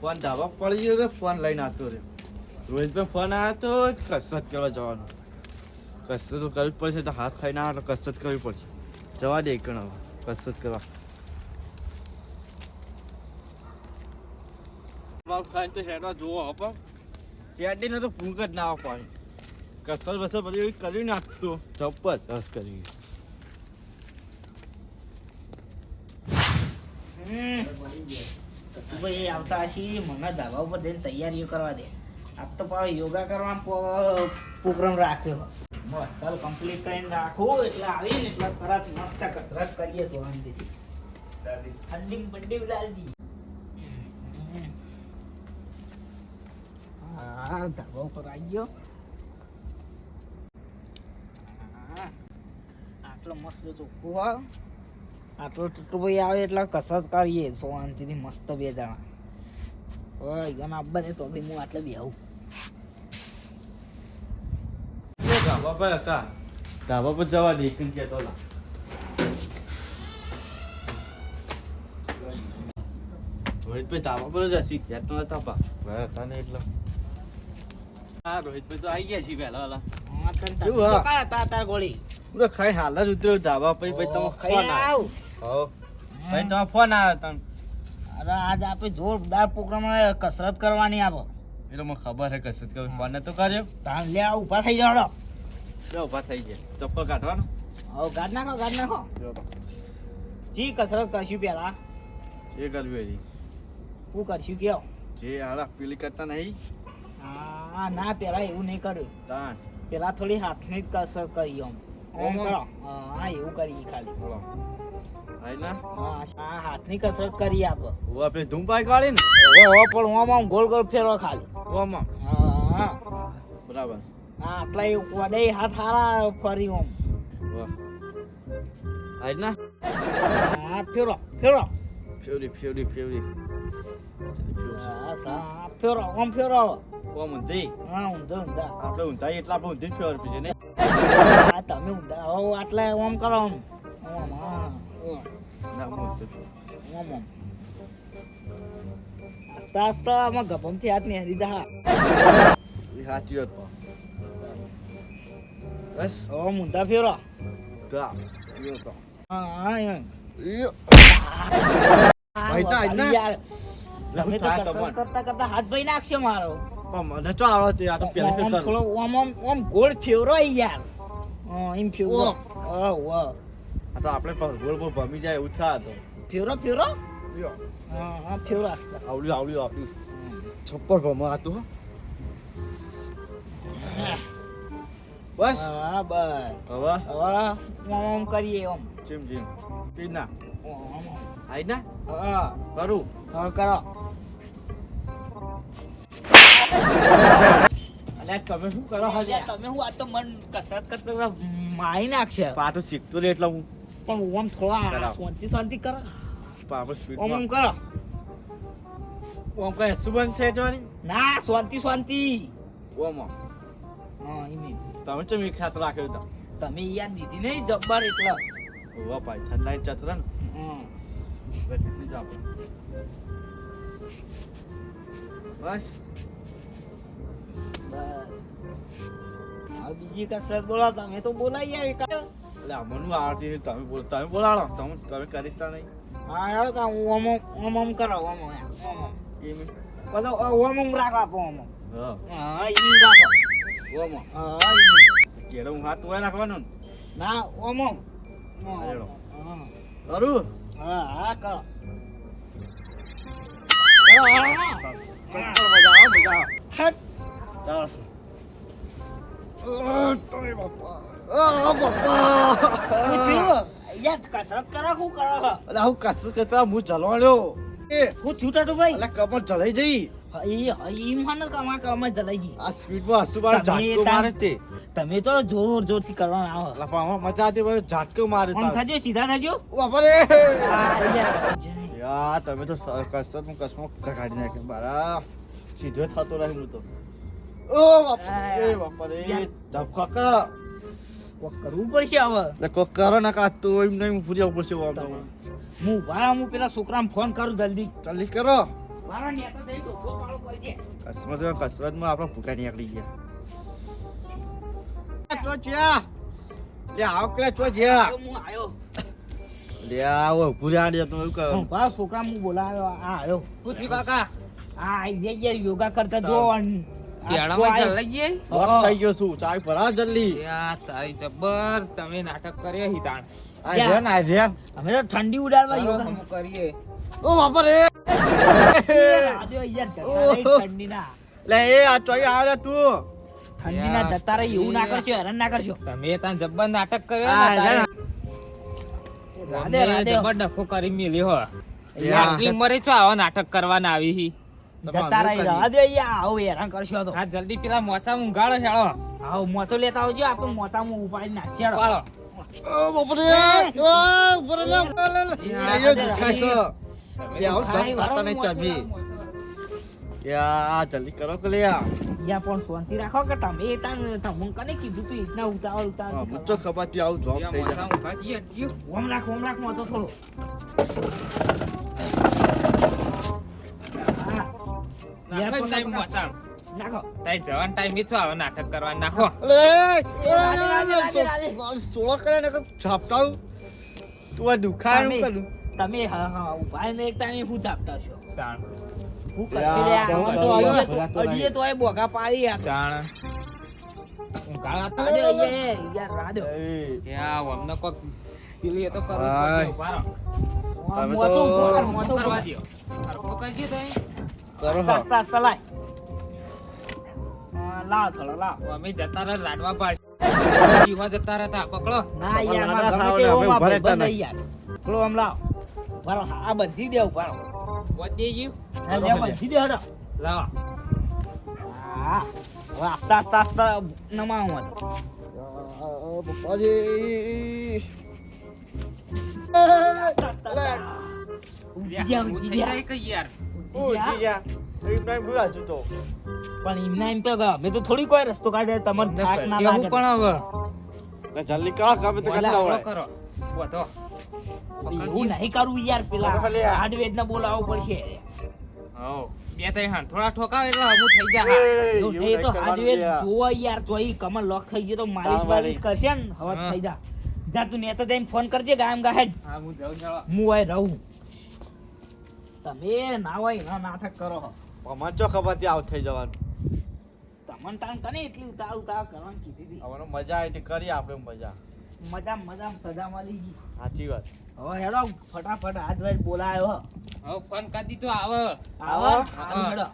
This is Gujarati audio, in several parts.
ફોન ધાબા પડી ગયો ફોન લઈને આવતો રે રોહિતભાઈ ફોન આવ્યો તો કસરત કરવા જવાનો. કસરત તો કરવી પડશે, તો હાથ ખાઈને આવે, તો કસરત કરવી પડશે. જવા દે હવે, કસરત કરવા. ખાઈને તો હેડવા જોવો પણ હેડીને તો ભૂખ જ ના પાણી. કસરત બસર બધી કરી નાખતો. જબરદસ્ત કરી. ભાઈ આવતા હશી મને ધાબા ઉપર જઈને તૈયારીઓ કરવા દે. આપ તો પાછો યોગા કરવા પ્રોગ્રામ રાખ્યો. મસલ કમ્પ્લીટ કરીને રાખું એટલે આવીને એટલે તરત મસ્ત કસરત કરીએ સોહાનથી ઠંડી બંડી ઉડાડી હા ધાબા ઉપર આવી ગયો આટલો મસ્ત ચોખ્ખું હોય આટલો ટુટુભાઈ આવે એટલે કસરત કરીએ શાંતિથી મસ્ત બે જણા. ઓય ગણ આબ્બા ને તો બી હું આટલે બી આવું ધાબા પર હતા. ધાબા પર જવા દે એકણ કહેતો હતા રોહિતભાઈ ધાબા પર જ હસી કહેતો હતા પા. ઘરે હતા ને એટલે. હા રોહિતભાઈ તો આવી ગયા છીએ પહેલા વાલા. હા? તો તાર ગોળી. ખાઈ હાલ જ ઉતર્યો ધાબા પછી તમે ખાઈ આવ. હો. ભાઈ તમે ફોન આવ્યો તને અરે આજ આપણે જોરદાર પ્રોગ્રામ કસરત કરવાની આપો. એટલે મને ખબર છે કસરત કરવી ફોન તો કર્યો? તાન લે આ ઊભા થઈ જાડો જો ઊભા થઈ જાય ચપ્પલ કાઢવાનો? હો ગાડ નાખો ગાડ નાખો. જી કસરત કરશું પેલા જે કરવી હતી હું કરશું કયો જે હાલા પેલી કરતા નહીં. હા ના પેલા એવું નહીં કર્યું. તાન પેલા થોડી હાથની જ કસરત કરી આમ. ઓમ. કરો હા એવું કરી ખાલી. ના હા આ હાથની કસરત કરી આપો. આપણે ધૂમ પાક ને? પણ આમ આમ ગોળ ગોળ ફેરવો ખાલી. ઓમાં હા બરાબર. હા આટલા એ વડે હાથ હારા કરી ઓમ વાહ ના હા ફેરો ફેરો. ફેવરી બસ હા ફેરો ઓમ ફેરો ઓમ ઊંધી? હા ઊંધો ઊંધા. આપણે ઊંધાઈ એટલા આપણે ઊંધી જ ફેવર છે ને? તમે ઊંધા આટલા ઓમ કરો હા. ના. આમ આમ આસ્તા આસ્તા આમાં ગભમથી હાથ નેહરી જા એ સાચી વાત બસ હવે ફેરો દા યો તો હા હા. યાર. તમે તો કસરત કરતા કરતા હાથ ભાઈ નાખશે મારો પણ મને આ તો ફેર આમ આમ આમ ગોળ ફેવરો યાર હા એમ ફેવરો. હા વાહ આ તો આપણે પણ ગોળ ગોળ ભમી જાય એવું થાય તો. ફ્યુરો યો હા હા ફેવરો આસ્તા. આવડ્યું આવડ્યું આવડ્યું. છપ્પર ભમો હતું હો. બસ. હા બસ. હવે? હવે ઓમ કરીએ ઓમ ચીમ ચીમ ચીમ ના. આઈ ના? હા. કરું. હા કરો. તમે શું કરો તમે હું આ તો મન કસરત કરતા માઈ મારી નાખશે. પાછું શીખતો એટલે હું. પણ ઓમ થોડા શાંતિ શાંતિ કરો. આમ સ્પીડ કરો. ઓમ કઈ શું છે જોની? ના શાંતિ શાંતિ. ઓમ હા એમ એમ. તમે ચમ હાથ રાખ્યો તો? તમે યાર દીધી નહીં જબ્બર એટલા. ઓવા ભાઈ ઠંડા ચતરા ને. બસ. બસ. બીજી કસરત બોલા તમે તો બોલાય યાર એક એટલે અમનું આવડતી નથી. તમે બોલ તમે બોલાડો તમે તમે કરી તા નહીં હા યાર કા હું ઓમ ઓમ ઓમ ઓમ કરો ઓમ ઓમ ઓમ ઓમ એમ કદો ઓમ ઓમ રાખો આપો ઓમ ઓમ હા હા એમ રાખો ઓમ હા એમ કેળો હું હાથ હોય નાખવાનો ને ના ઓમ ઓમ હા હેડો. હા. કરું હા હા કરો કરો હા હા ચપ્પલ મજા આવે મજા આવે હટ ચાલો આ, તોય બાપા આ બાપા હું થયું યાર કસરત કરો શું કરો? અલા હું કસરત કરતા હું ચલવા લ્યો એ હું થયું ટાટુ ભાઈ અલા કમર ચલાઈ જઈ તમે મારે તે તમે તો જોર જોરથી કરવાના મજા આવતી ઝાટકો મારે. થજો સીધા થજો યાર, તમે તો કસરત હું કસમાં કાઢી નાખે બારા સીધો થતો રહી હું તો ઓ બાપા એ બાપા રે યાર. કોક કરવું પડશે હવે. કોક કરો ના કાતો એમ નહીં ફૂરી આવવું પડશે હું ભાઈ હું પેલા છોકરાને ફોન કરું જલ્દી. જલ્દી કરો. મારા ને તો પાડો પડશે કસરત કસરતમાં આપણે ભૂખા નીકળી ગયા. ચો જ્યાં લે આવો કે જ્યાં હું આયો. લે આવો ભૂરા દે તું એવું કર હું છોકરા હું બોલાવ્યો આ આયો. પૂછ્યું કાકા આ યોગા કરતા જો કેળામાં લઈ જઈએ લોક થઈ ગયો શું? ચાય ભરા જલ્દી. યા તારી જબ્બર. તમે નાટક કર્યો હિતાણ. આ ને આ અમે તો ઠંડી ઉડાડવા યોગા. હમું કરીએ. ઓ બાપા રે. રાધ્યો યાર જતા રહી ઠંડીના. લે એ આ ચોઈ આવે તું. ઠંડીના યાર, જતા રહી એવું ના કરશો હેરાન ના કરશો. તમે ત્યાં જબ્બર નાટક કર્યો આ રાધે રાધે. જબ્બર ડખો કરી મેલ્યો. આટલી ઉંમરે છો આવા નાટક કરવાના આવી હી. જતા રહી રાધે યાર આવો હેરાન કરશો તો. હા જલ્દી પેલા મોચા ઊંઘાડો હેળો આવો મોચો લેતા આવજો આપણે મોતામાં ઉપાડી નાખશે હેળો ઓ બપરે ઓ ઉપર લે લે લે છે. લે જમ સાતા નહીં તમે યા જલ્દી કરો કે લે આ. યા પણ શાંતિ રાખો કે તમે એ તાન તમને કને કીધું તું ઇતના ઉતાવળ ઉતાવળ. મુચ્ચો ખપાતી આવ જોબ યા થઈ મોચા જાય. ઓમ રાખ ઓમ રાખ મોતો થોડો. યાર નાખો નાખો. મોચા. જવાન ટાઈમ બી આવે નાટક કરવા નાખો. લે. સોળા કરે ને છાપતા તું આ દુખાય તમે- કરું? તમે હા હા ઊભા ને એકતા ને હું જાપતા છો. હું કરી અડીએ તો- એ બોગા પાડી યાર તાણ પેલી તો કર, કર. લાવ થોડો લાવ અમે જતા રહ્યા લાડવા પાડ. જીવા જતા રહેતા પકડો. ના યાર ગમે તે ઓમાં યાર. થોડો આમ લાવ. આ બધી. જીવ હા, લે બધી દે હડો. લાવો. હા આસ્તા આસ્તા આસ્તા નમાવો પપ્પાજી. એમને ભૂલા છું તો. પણ એમના એમ તો અમે તો થોડી કોઈ રસ્તો કાઢે તમને થાક ના કેવું લાગે. પણ હવે ને જલ્દી કરો કામે તો કરતા હોય. કરો. વધો એવું નહીં કરવું યાર પેલા. હાર્ડવેર ને બોલાવવું પડશે. બે ત્રણ હાથ થોડા ઠોકાવ એટલે હમું થઈ જા. એ, એવું એવું નહીં તો નહીં કરવાનું યાર. જોવો યાર તો ઈ કમર લોક થઈ ગયો તો માલિશ માલિશ કરશે ને હવે થઈ જા. જા તું ને તો જઈને ફોન કરજે ગામ ગાહેડ હા હું જાઉં હું અહીં રહું. તમે ના હોય ના નાટક કરો. અમારે ચો ખબર ત્યાં આવ થઈ જવાનું? તમને તાણ કને એટલી ઉતાર ઉતાર કરવાની કીધી હતી. અમારો મજા આવી હતી કરી આપણે મજા. મજા મજા સજા મળી ગઈ. સાચી વાત. હવે હેડો ફટાફટ હાથ વાઈટ બોલાયો હવે ફોન કરી દીધો આવે. આવો. હેડો.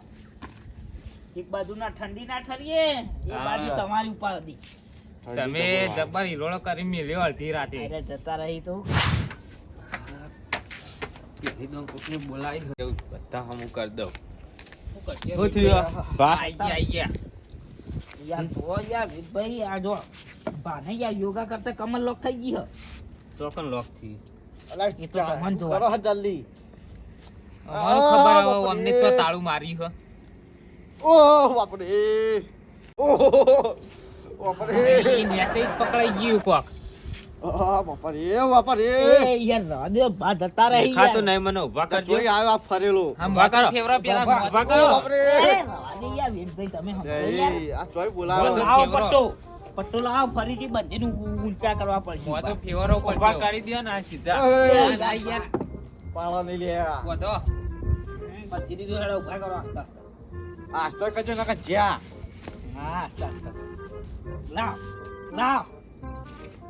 એક બાજુ ના ઠંડી ના ઠરીએ એક બાજુ તમારી ઉપર હતી તમે જબ્બર હિલોળો કરી મેલ્યો અડધી રાતે. અરે જતા રહી તો. પેલી દો કોકને બોલાવી. બધા હમું કરી દઉં. શું થયું ગયા યાર તો યાર ભાઈ આ જો ભાને યાર યોગા કરતા કમર લોક થઈ ગઈ હે. ચોકન લોકથી. એ તો તમને જોવા. કરો હા જલ્દી. અમારું ખબર હવે અમને તો તાળું માર્યું હે. ઓહ બાપરે. ઓહ બાપરે. એ નેતે જ પકડાઈ ગયું કોક. પટ્ટો. લાવ લાવો ફરીથી બંધીનું ઊંચા કરવા પડશે. ફેવરો ઊભા કરી દો ને આ સીધા. યાર, પાળો નહીં લે વધો બધી દીધું હેડો ઊભા કરો આસ્તા આસ્તા. આસ્તો કજો નકા જ્યાં. હા આસ્તા આસ્તા. લાવ લાવ.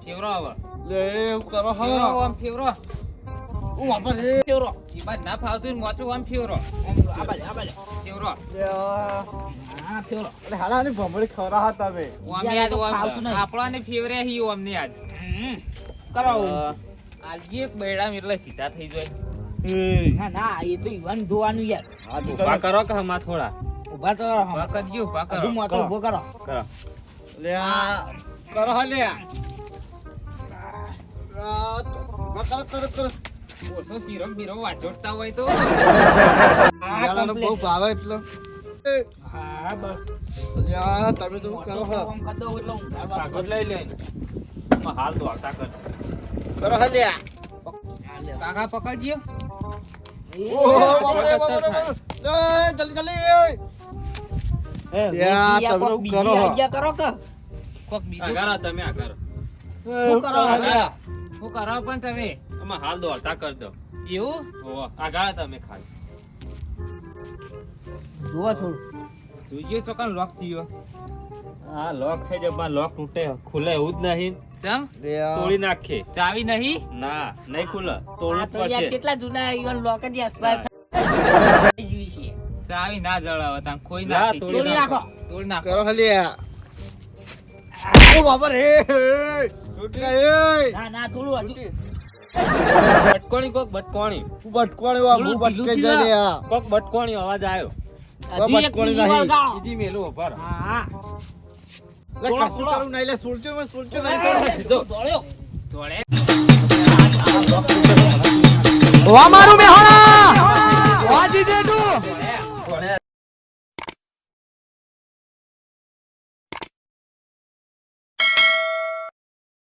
ફેવરો હવે. લે એવું કરો ફેવરો હા આમ ફેવરો ઓ બાપરે ફેવરો. ઈ બાજ ના ફાવતું ને મોચું આમ ફેવરો. આ બાજુ આ બાજુ. ફેવરો. લે, હા ફેવરો. અરે હાલા ની ભમરી ખવરા હા તમે. ઓમે આજ નહીં. આપણાને ફેવરે હી ઓમને આજ. કરો. આજે એક બૈડામ એટલે સીધા થઈ જાય. ના ના એ તો ઈવન જોવાનું યાર. આ તો ઊભા કરો કે હમા થોડા? ઊભા તો ઊભા કરજો ઊભા કરો હજુ મોટો કરો. ઊભો કરો. કરો. લે આ, કરો હા લે. ઓછો સિરમ બીરો વાચોડતા હોય તો બહુ ભાવે એટલો હા તમે તો કરો કરી લઈ લે હાલ દોડતા કર કરો લે. કાકા પકડજો ઓહો, બાપરે, બાપરે. એ, ત્યાં તમે કરો. કરો કોક બીજું આગળ તમે આગળ શું કરો હાલ્યા? શું કરો પણ તમે? આમાં હાલ દોડતા કર દો. એવું? હોવે. આગળ તમે ખાલી જુઓ થોડું. જોઈએ તો કાં લોક થયો? હા લોક થઈ જાય પણ લોક તૂટે. ખુલે એવું જ નહીં. ચમ? તોડી નાખે ચાવી નહીં? ના નહીં ખુલે. તોડવું પડશે. કેટલા જૂના લોક જ expire થઈ ગયું છે. ચાવી ના જળાવો તાન કોઈ ના, તોડી નાખો. તોડી નાખો. કરો. ઓ બાપા રે. એ, ના ના થોડું હજુ. બટકોણી કોક બટકોણી. વા, હું. કોક અવાજ આવ્યો હજુ એક બટકોણી બીજી નહીં. મેલું હા લે, થોડો, કશું કરું નહીં લે સુલચો મેં સુલચો નહીં દોડ્યો તોડે અમારું મેહોણા!